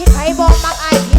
ที่ไผบอกมักไอ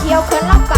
เที่ยวเคลื่อนลำกา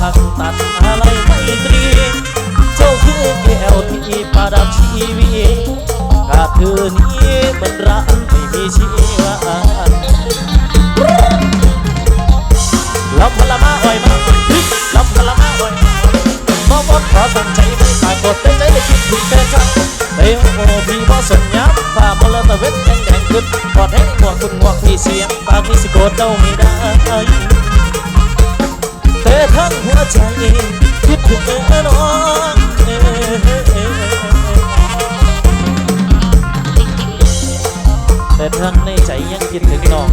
พักตัดอะไรไม่ตรี เจ้าคือแก้วที่ประดับชีวิตขาดเธอนี้มือนรักไม่มีชีวาลำพลามาอ่อยมาลำพลามาอ่อยมาบ่บ่ขอตั้งใจไม่ตายกดเต้นใจเลยคิดถึงแต่เจ้าเต้โอพี่บ่สนยับฝ่ามาแล้วตะเว็ดแดงแดงขึ้นกอดให้หมวคุณหมวกพี่เสียงปากพี่สิโกรธเจ้าไม่ได้ แต่ทั้งหัวใจคิดถึงน้องแต่ทั้งในใจยังคิดถึงน้อง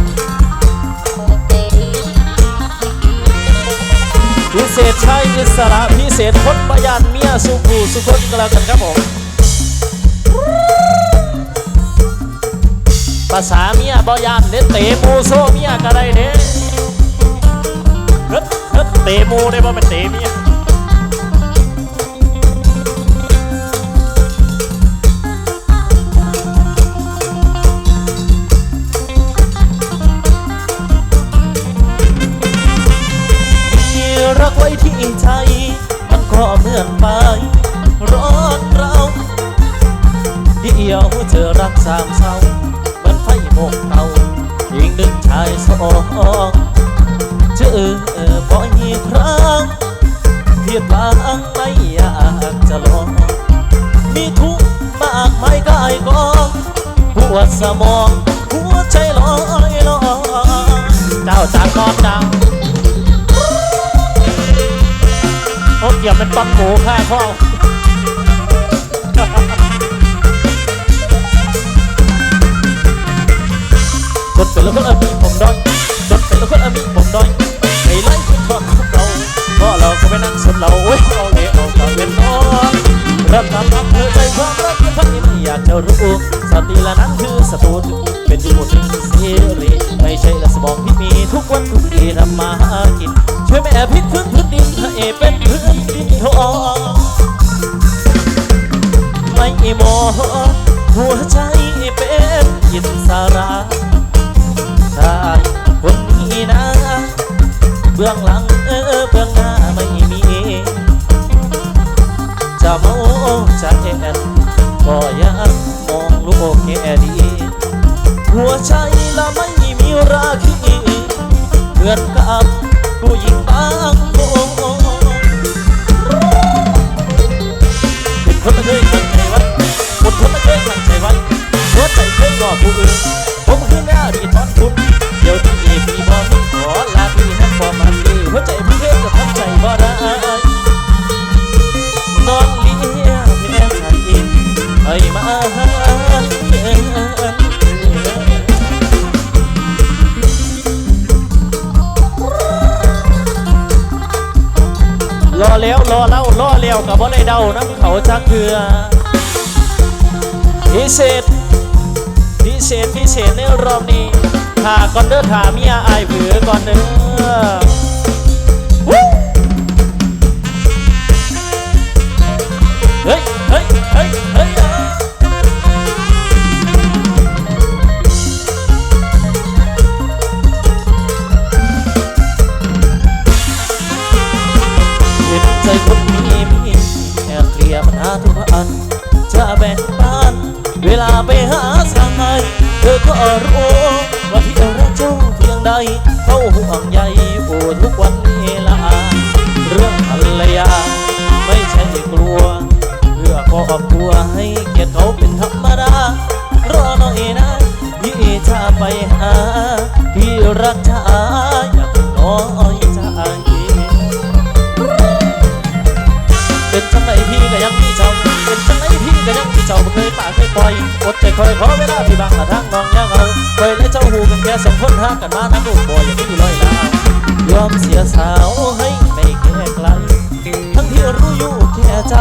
พิเศษชายอิสระพิเศษคนประหยัดเมียสุภูสุคนก็แล้วกันครับผมภาษาเมียบอยานเด้เตะมูโซเมียก็ได้เด้ เตะมูได้บ่เป็นเตะเมียรักไว้ที่ใจมันก็เหมือนไปร้อนเราเดียวเจอรักสามเศร้าเหมือนไฟหมกเตาอีกหนึ่งชายสอง เจอบ่อยครั้งเพียบหลังไม่อยากจะลองมีทุกข์มากมายกายกองปวดสมองหัวใจลอยลอยเจ้าจากนอนดังโอ้เกี่ยวเป็นปังหมูข้าข้อจนเป็นแล้วก็เอมีผมด้อยจนเป็นแล้วก็เอมีผมด้อย ให้ไล่คุณทอของเราก็เราก็ไปนั่งสนเราโอ้ยเอาเละเอาตะเวนนอนเริ่มทำทำเธอใจความรักที่พักนี้ไม่อยากจะรู้สติละนั้นคือสตูนเป็นที่หมดสิ่งเสรีไม่ใช่ละสมองที่มีทุกวันทุกทีทำมาหากินช่วยแม่พิษพื้นพื้นดินให้เป็นพื้นดินทองไม่มองหัวใจเป็นอินสาระชาคนนี้นะ เบื้องหลังเออเบื้องหน้าไม่มีจะเมาจะแอนก็ยังมองลูกแค่ดีหัวใจละไม่มีราคีเหมือนกับผู้หญิงบางคนเป็นคนไม่เคยตั้งใจไว้คนคนไม่เคยตั้งใจไว้หัวใจเคยรอผู้อื่นผมคือแม่ดีทอนคุณเดี๋ยวที่พี่บอมี รอแล้วรอเล่ารอเลี้ยวกับว่าได้เดาน้ำเขาจักเถื่อพิเศษพิเศษพิเศษในรอบนี้ถาก่อนเด้อถาเมียอายเผือก่อนเด้อเฮ้ย เฮ้ย เฮ้ย เฮ้ย คยคนมีมีแอบเคลียร์ปัญหาทุกอัน จะแบ่งปันเวลาไปหาสางไงเธอก็รู้ว่าพี่อรักเจ้าเพียงใดเขาห่วงใยปวดทุกวันเวละเรื่องภรรยา ไม่ใช่กลัว เพื่อขรอบครัวให้เกียรติเขาเป็น ปล่อยอดใจคอยขอเวลาพี่บางหาทางน้องยังเอาคอยและเจ้าหูกันแค่สองคนหากันมานักลูกบ่อย่างนี้ลอยลายอมเสียสาวให้ไม่แค่ไกลทั้งที่รู้อยู่แค่ใจ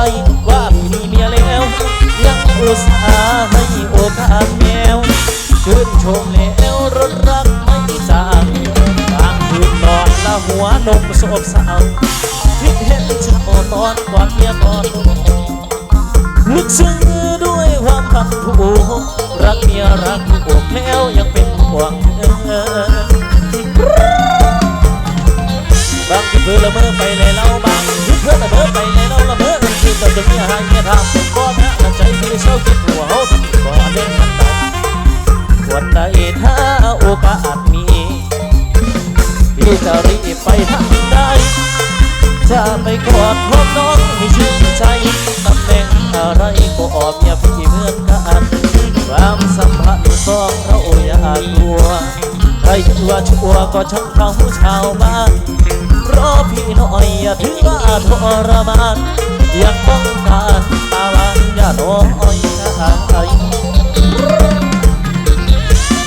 ว่าพี่มีเมียแล้วยังอุตส่าห์ให้โอกาสแมวชื่นชมแล้วรถรักไม่จางบางคืนนอนละหัวนมโศกเศร้าคิดเห็นเจ้านอนกวาดเมียก่อนลึกซึ้ง ความคำผูกรักเมียรักผูกแล้วยังเป็นห่วงเธอบางทีเพื่อละเมอไปเลยเล่าบางทีเพื่อละเมอไปเลยเล่าละเมอกันคือแต่จะเมียหายเมียทำก็แพ้ละใจที่เศร้าคิดหัวเขาก็เล่นกันได้วันใดถ้าโอกาสมีพี่จะรีบไปทางใดจะไปกอดพบน้องให้ชื่นใจตำแหน่ง อะไรก็ออบเมียพี่เหมือนกันความสัมพันธ์สองเราอย่ากลัวใครชั่วชั่วก็ช่างเขาชาวบ้านรอพี่น่อยอย่าถือว่าทรมานยังป้องกันตาลานอย่าน้อยใจ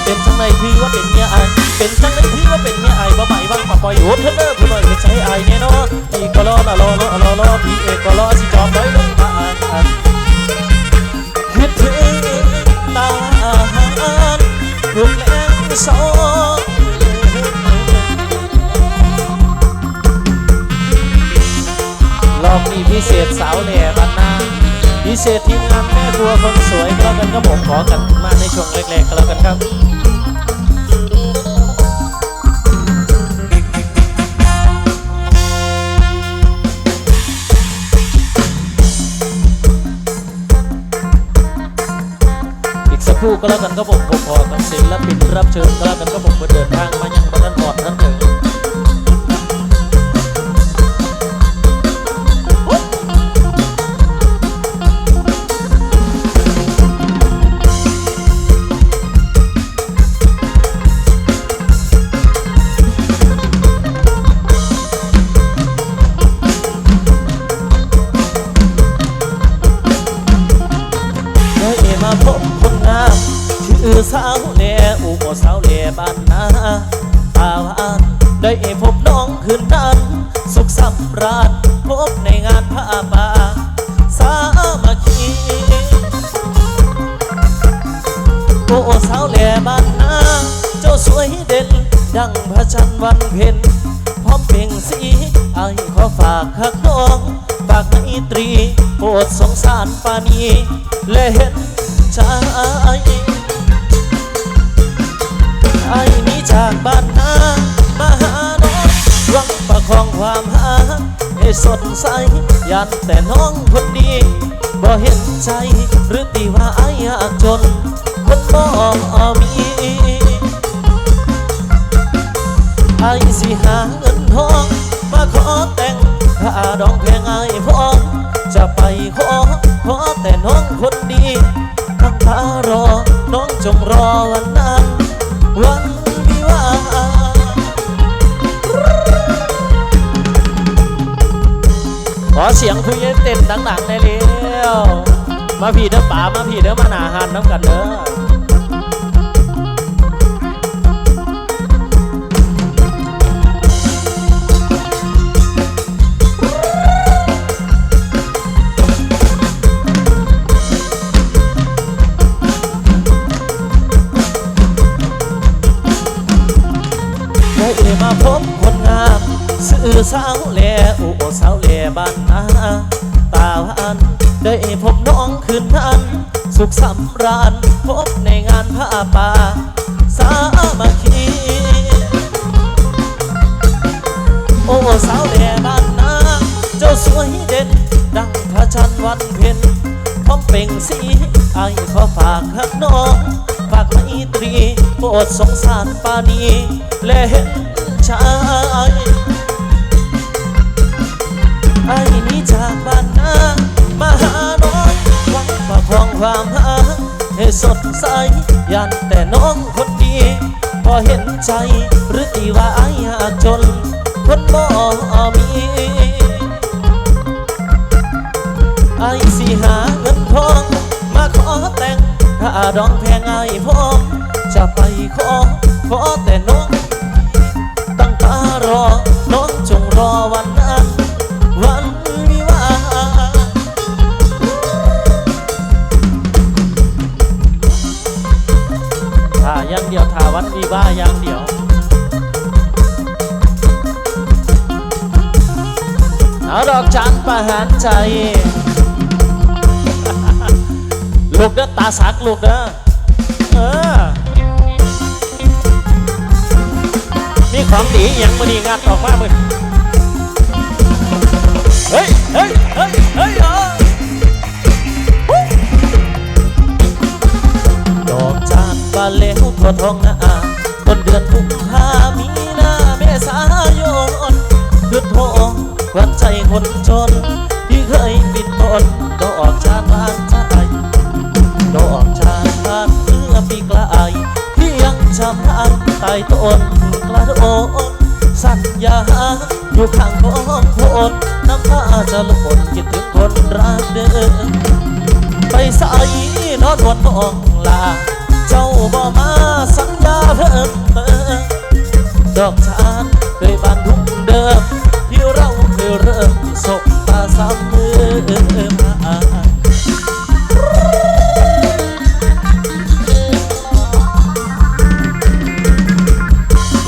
เป็นจังไรที่ว่าเป็นเมียไอเป็นจังไรที่ว่าเป็นเมียไอบ่ใหม่บ้างมาปล่อยโหดเธอเลิกผู้หน่อยไม่ใช่อายแน่นอนพี่ก็รอละรอรอรอรอพี่เอกก็รอ วยก็แล้วกันก็ผมขอกันมาในช่วงแรกๆก็แล้วกันครับอีกสักครู่ก็แล้วกันก็ผมผมขอกับศิลปินรับเชิญครับ ให้สดใสยันแต่น้องคนดีบ่เห็นใจหรือตีว่าอ้ยากจนคนบ่มีไอ้สิหาเงินทองมาขอแต่งถ้าดองแพงไอ้พอจะไปขอขอแต่น้องคนดีตั้งตารอน้องจงรอวันนั้นวัน ขอเสียงคุยเต้นดังๆได้เร็วมาพี่เด้อป๋ามาพี่เด้อมาหนาหันน้ำกันเด้อได้มาพบคนงามสื่อสาวแหล่ อุโอสาวแหล่บ้านนาตาวานได้พบน้องคืนนั้น สุขสำราญพบในงานผ้าป่า สามัคคีโอ้สาวแหล่บ้านนาเจ้าสวยเด่น ดังพระจันทร์วันเพ็ญพร้อมเปล่งสีไอ้ขอฝากหักน้องฝากไมตรีโปรดสงสารปานีและเห็นชาย ไอ้นี้จากบ้านนามาหาน้องหวังประคองความหาให้สดใสยันแต่น้องคนดี พอเห็นใจหรือตีว่าไอ้ยากจน คนบ่มีไอ้สิหาเงินทอง มาขอแต่งถ้าดองแพงไอ้พร้อมจะไปขอ ขอแต่น้อง ตั้งตารอ น้องจงรอวันนั้นวันางเดียวถ้าวันวิวาห์อย่างเดียวเอาดอกจานประหารใจ ลูกเด้อตาสักลูกเด้อเออมีของดีอย่างมันดีงัดออกมามึงเฮ้ย เฮ้ย เฮ้ย เฮ้ย จานบาแล้วทั่วทองนาต้นเดือนกุมภามีนาเมษายนหยุดโทควันใจคนจน ที่เคยปิดทนดอกจานบานใจดอกชาบานเมื่อปีกลายที่ยังจำทางใต้ต้นกระโดดสัญญาอยู่ข้างของคนน้ำตาจะหล่นคิดถึงคนรักเดิมไปใส่นอนวันมองลา เจ้าบ่มาสัญญาเพิ่มเติมดอกชานเคยบานทุกเดิม ที่เราเคยเริ่มสบตาซ้ำมือมา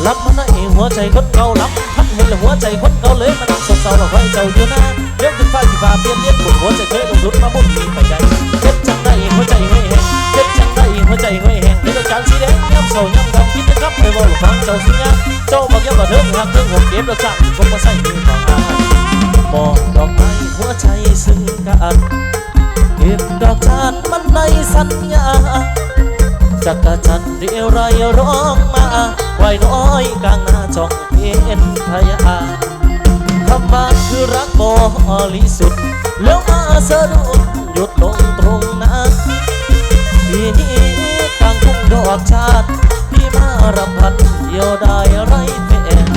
รับมาในหัวใจคนเก่ารับทันเห็นหัวใจคนเก่าเลยมานั่งสดเศร้าเราไว้เจ้าอยู่นะเลี้ยงขึ้นฟ้าที่ฟ้าเปลี่ยนเลี้ยงบนหัวใจเคยลงทุนมาบุญมีไปใจเจ็บจังได้หัวใจห้อยแห้ง เจ็บจังไดหัวใจห้อยแห้งในตัวจานสีแดงย้ำเศร้าย้ำดำคิดนะครับไปบอกฟังเจ้าสิยาเจ้าบอกย้ำว่าเถิงหักเถิงหกเก็บแล้วจังคงมาใส่มือของอายมองดอกไม้หัวใจซึ้งกันเก็บดอกจานมันในสัญญาจักรจันเรียวไรร้องมาไหวน้อยกลางหน้าจองเห็นพยาคำว่าคือรักบริสุทธิ์แล้วมาสะดุดหยุดลงางทุ่งดอกชาติพี่มารำพันเดียวได้ไรแฟน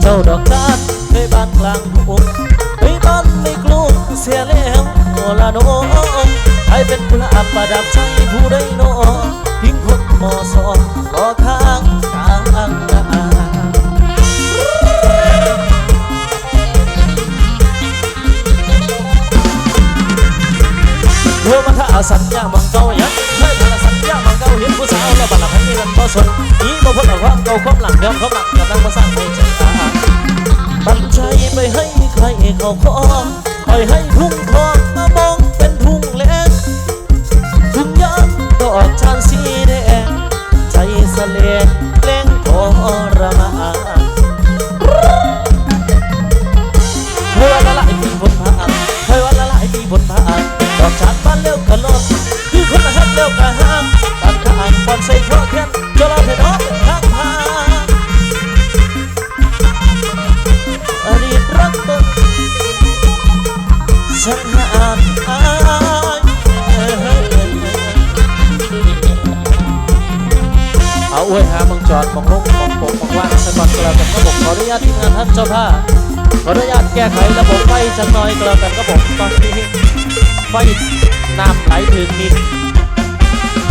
เจ้าดอกจานเคยบ้านกลางทุ่งเคยบ้านไม่กลุ้มเสียแล้วโอละโนให้เป็นพระประดับใจผู้ใดโนทิ้งคนมอสองรอข้างกลางนาเมื่อมาถ้าสัญญามังเก่า เห็นผู้สาวเราบัดหลังให้กันบ่สนนี้บ่พ้นเอาความเก่าความหลังยอมความหลังกับนางมาสร้างในใจตาบันใจไปให้ใครเขาขอคอยให้ทุ่งทอง